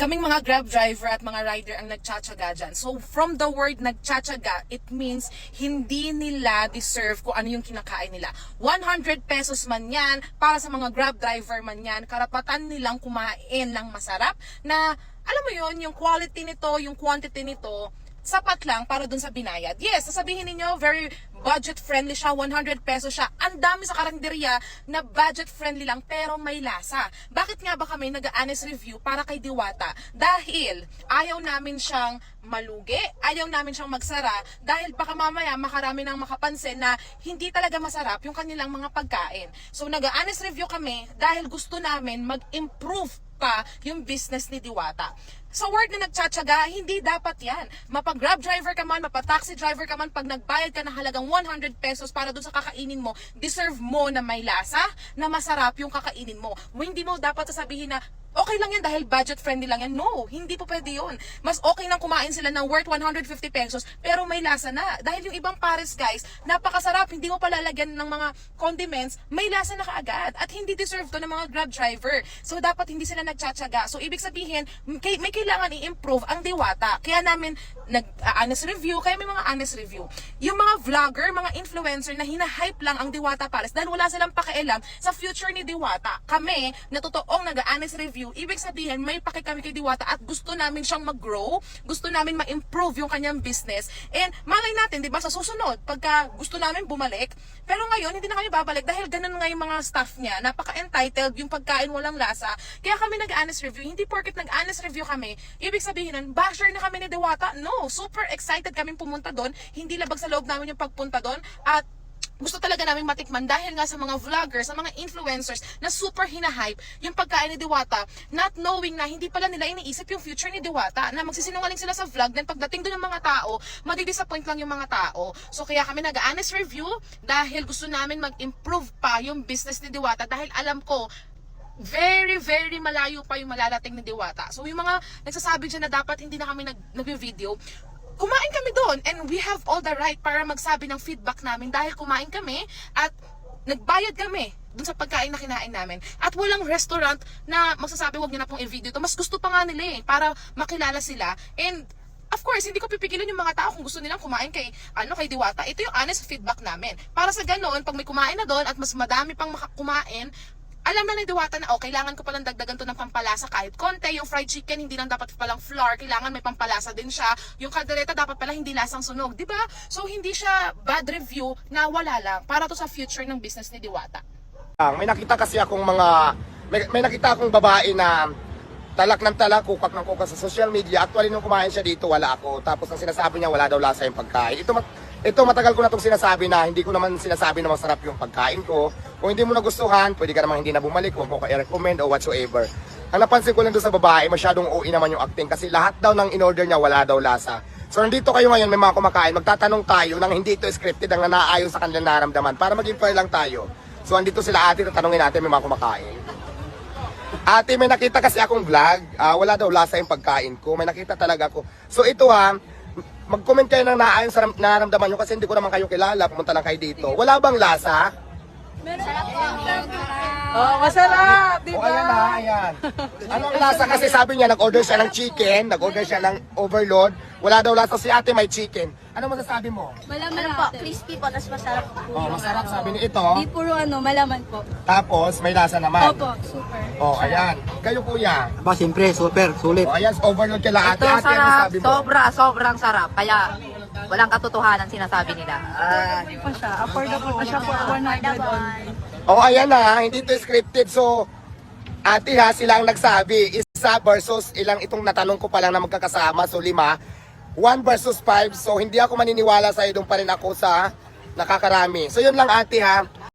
kaming mga grab driver at mga rider ang nagtsatsaga dyan. So, from the word nagtsatsaga, it means hindi nila deserve kung ano yung kinakain nila. 100 pesos man yan, para sa mga grab driver man yan, karapatan nilang kumain ng masarap na, alam mo yon yung quality nito, yung quantity nito, sapat lang para dun sa binayad. Yes, sasabihin ninyo, very budget friendly siya, 100 pesos siya. Ang dami sa karinderya na budget friendly lang pero may lasa. Bakit nga ba kami nag-honest review para kay Diwata? Dahil ayaw namin siyang malugi, ayaw namin siyang magsara dahil baka mamaya makarami nang makapansin na hindi talaga masarap yung kanilang mga pagkain. So nag-honest review kami dahil gusto namin mag-improve pa yung business ni Diwata. Sa word na nagtsatsaga, hindi dapat yan. Mapag-grab driver ka man, mapag-taxi driver ka man, pag nagbayad ka ng halagang 100 pesos para doon sa kakainin mo, deserve mo na may lasa, na masarap yung kakainin mo. Hindi mo dapat sasabihin na, okay lang yan dahil budget friendly lang yan. No, hindi po pwede yun. Mas okay nang kumain sila ng worth 150 pesos, pero may lasa na. Dahil yung ibang pares guys, napakasarap, hindi mo palalagyan ng mga condiments, may lasa na kaagad. At hindi deserve to ng mga grab driver. So dapat hindi sila nagtsatsaga. So ibig sabihin, may kailangan i-improve ang diwata. Kaya namin nag-honest review, kaya may mga honest review. Yung mga vlogger, mga influencer na hinahype lang ang Diwata Palace dahil wala silang pakialam sa future ni Diwata. Kami, na totoong nag-honest review, ibig sabihin may paki kami kay Diwata at gusto namin siyang mag-grow, gusto namin ma-improve yung kanyang business. And malay natin, di ba, sa susunod, pagka gusto namin bumalik, pero ngayon, hindi na kami babalik dahil ganun nga yung mga staff niya, napaka-entitled, yung pagkain walang lasa. Kaya kami nag-honest review, hindi porket nag-honest review kami, ibig sabihin nun, basher na kami ni Diwata. No, super excited kaming pumunta doon, hindi labag sa loob namin yung pagpunta doon, at gusto talaga namin matikman dahil nga sa mga vloggers, sa mga influencers na super hinahype yung pagkain ni Diwata, not knowing na hindi pala nila iniisip yung future ni Diwata, na magsisinungaling sila sa vlog, then pagdating doon ng mga tao, madidisappoint lang yung mga tao. So kaya kami nag-honest review dahil gusto namin mag-improve pa yung business ni Diwata dahil alam ko, very, very malayo pa yung malalating ni Diwata. So yung mga nagsasabi dyan na dapat hindi na kami nag, nag-video, kumain kami doon and we have all the right para magsabi ng feedback namin dahil kumain kami at nagbayad kami dun sa pagkain na kinain namin. At walang restaurant na magsasabi wag niyo na pong i-video to. Mas gusto pa nga nila eh, para makilala sila. And Of course, hindi ko pipigilan yung mga tao kung gusto nilang kumain kay ano kay Diwata. Ito yung honest feedback namin. Para sa ganoon, pag may kumain na doon at mas madami pang kumain, alam na ni Diwata na oh, kailangan ko palang dagdagan to ng pampalasa kahit konti. Yung fried chicken, hindi lang dapat palang flour. Kailangan may pampalasa din siya. Yung kaldereta, dapat pala hindi lasang sunog. di ba? So, hindi siya bad review na wala lang. Para to sa future ng business ni Diwata. May nakita kasi akong mga may, may nakita akong babae na talak ng talak, kukak ng kukak sa social media. Actually, nung kumain siya dito, wala ako. Tapos ang sinasabi niya, wala daw lasa yung pagkain. Ito, ito matagal ko na itong sinasabi na hindi ko naman sinasabi na masarap yung pagkain ko. Kung hindi mo nagustuhan, pwede ka namang hindi na bumalik, huwag mo ka i-recommend o whatsoever. Ang napansin ko lang doon sa babae, masyadong OA naman yung acting kasi lahat daw ng in-order niya, wala daw lasa. So nandito kayo ngayon, may mga kumakain, magtatanong tayo nang hindi ito scripted, ang nanaayon sa kanilang naramdaman para maging fair lang tayo. So andito sila ate, tatanungin natin may mga kumakain. Ate, may nakita kasi akong vlog. Ah, wala daw lasa yung pagkain ko. May nakita talaga ako. So ito ha, mag-comment kayo ng naayon sa ram- nararamdaman nyo kasi hindi ko naman kayo kilala. Pumunta lang kayo dito. Wala bang lasa? Oh, masarap, di O ayan na, ayan. Anong lasa kasi sabi niya, nag-order siya ng chicken, nag-order siya ng overload. Wala daw lasa si ate, may chicken. Ano masasabi mo? Malaman ano po, crispy po, tapos masarap po. Oh, masarap sabi ni ito. Di puro ano, malaman po. Tapos may lasa naman. Opo, super. Oh, ayan. Kayo kuya. Ba, siyempre, super, sulit. Oh, ayan, overload kila ate. Ito Ate, ano sarap, sabi mo? sobra, sobrang sarap. Kaya walang katotohanan sinasabi nila. Ah, pa siya. Affordable pa siya for 100 only. Oh, ayan na, hindi to scripted. So, ate ha, sila ang nagsabi. Isa versus ilang itong natanong ko pa lang na magkakasama. So, lima. One versus five. So, hindi ako maniniwala sa doon pa rin ako sa nakakarami. So, yun lang ate ha.